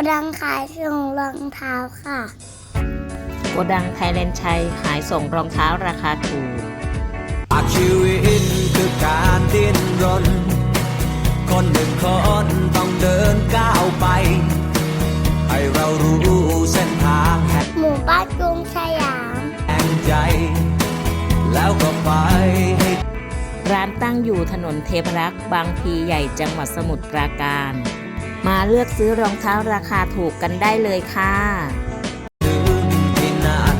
กำลังขายส่งรองเท้าค่ะโกดังไทยแลนด์ชัยขายส่งรองเท้าราคาถูกหากชีวิตคือการดิ้นรน คนหนึ่งคนต้องเดินก้าวไป ให้เรารู้เส้นทางแห่งหมู่บ้านกรุงสยามใจ แล้วก็ไปให้ร้านตั้งอยู่ถนนเทพรักษ์บางพลีใหญ่จังหวัดสมุทรปราการ มาเลือกซื้อรองเท้าราคาถูกกันได้เลยค่ะถึงที่นั่น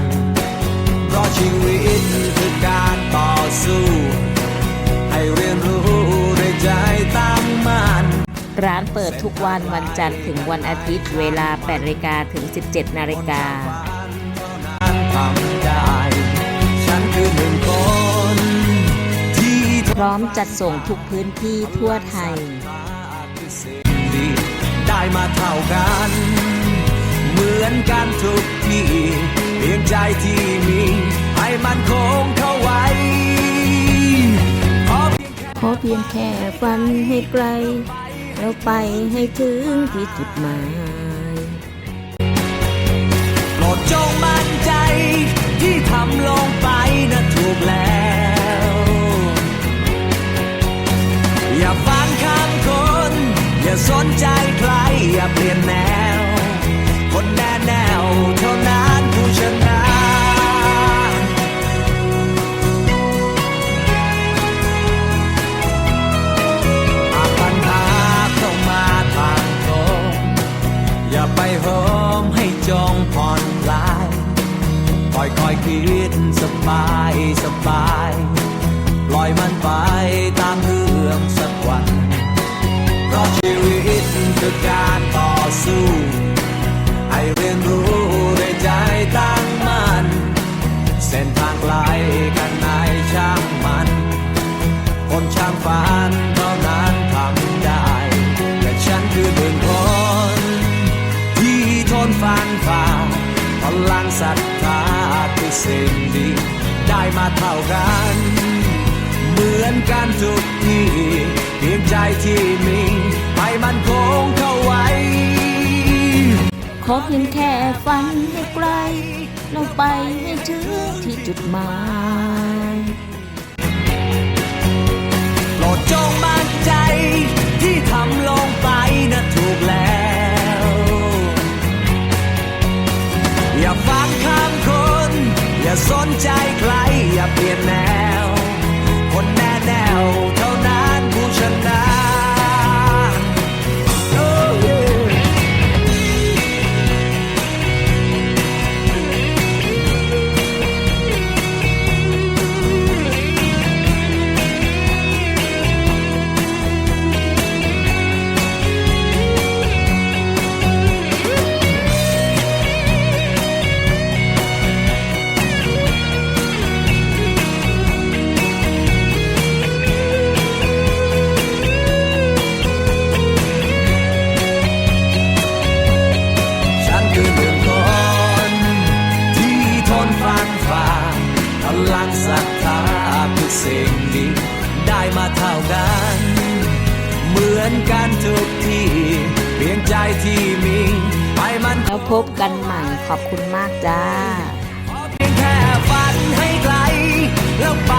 เพราะชีวิตคือการต่อสู้ให้เรียนรู้ด้วยใจตั้งมั่นร้านเปิดทุกวันวันจันทร์ถึงวันอาทิตย์เวลา8นาฬิกาถึง 17นาฬิกาทำได้ฉันคือหนึ่งคนที่พร้อมจัดส่งทุกพื้นที่ทั่วไทยดี ได้มาเท่ากัน เหมือนกันทุกที่เพียงใจที่มี ให้มันคงเข้าไว้ขอเพียงแค่เพียงแค่ฝันให้ไกลแล้วไปให้ถึงที่จุดหมายโปรดจงมั่นใจที่ทำลงไปนะถูกแล้ว ดสบายสบาย ปล่อยมันไปตามเรื่องสักวัน สิ่งดีได้มาเท่ากัน เหมือนกันทุกทีเพียงใจที่มีให้มันคงเข้าไว้ ขอเพียงแค่ฝันให้ไกลแล้วไปให้ถึงที่จุดหมายโปรดจงมั่นใจ สิ่งดีได้มาเท่ากัน เหมือนกันทุกที่ เพียงใจที่มีให้มันแล้วพบกันใหม่ขอบคุณมากจ้า ขอเพียงแค่ฝันให้ไกลแล้วไป